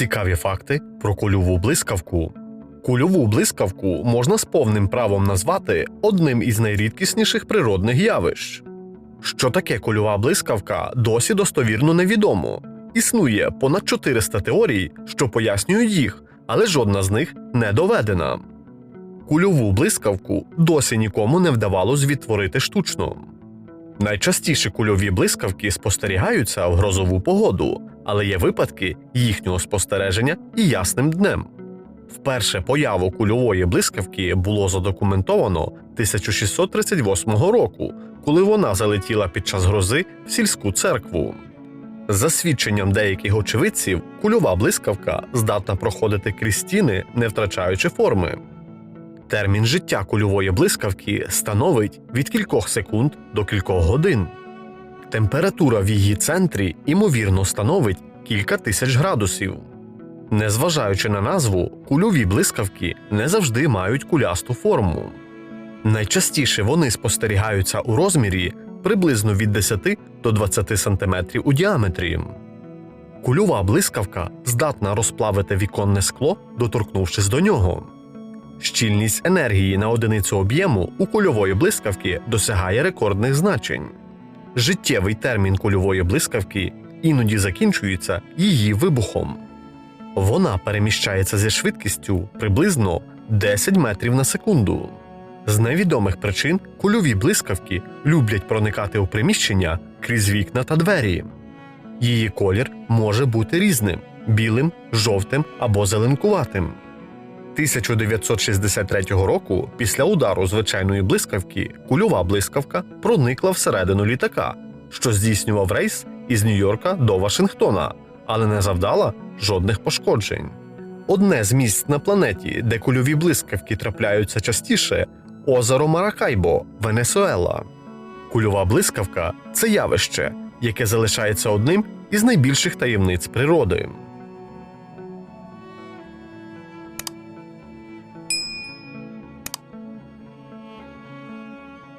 Цікаві факти про кульову блискавку. Кульову блискавку можна з повним правом назвати одним із найрідкісніших природних явищ. Що таке кульова блискавка, досі достовірно невідомо. Існує понад 400 теорій, що пояснюють їх, але жодна з них не доведена. Кульову блискавку досі нікому не вдавалось відтворити штучно. Найчастіше кульові блискавки спостерігаються в грозову погоду, але є випадки їхнього спостереження і ясним днем. Вперше появу кульової блискавки було задокументовано 1638 року, коли вона залетіла під час грози в сільську церкву. За свідченням деяких очевидців, кульова блискавка здатна проходити крізь стіни, не втрачаючи форми. Термін життя кульової блискавки становить від кількох секунд до кількох годин. Температура в її центрі ймовірно становить кілька тисяч градусів. Незважаючи на назву, кульові блискавки не завжди мають кулясту форму. Найчастіше вони спостерігаються у розмірі приблизно від 10 до 20 см у діаметрі. Кульова блискавка здатна розплавити віконне скло, доторкнувшись до нього. Щільність енергії на одиницю об'єму у кульової блискавки досягає рекордних значень. Життєвий термін кульової блискавки іноді закінчується її вибухом. Вона переміщається зі швидкістю приблизно 10 метрів на секунду. З невідомих причин кульові блискавки люблять проникати у приміщення крізь вікна та двері. Її колір може бути різним білим, жовтим або зеленкуватим. 1963 року, після удару звичайної блискавки, кульова блискавка проникла всередину літака, що здійснював рейс із Нью-Йорка до Вашингтона, але не завдала жодних пошкоджень. Одне з місць на планеті, де кульові блискавки трапляються частіше озеро Маракайбо, Венесуела. Кульова блискавка це явище, яке залишається одним із найбільших таємниць природи.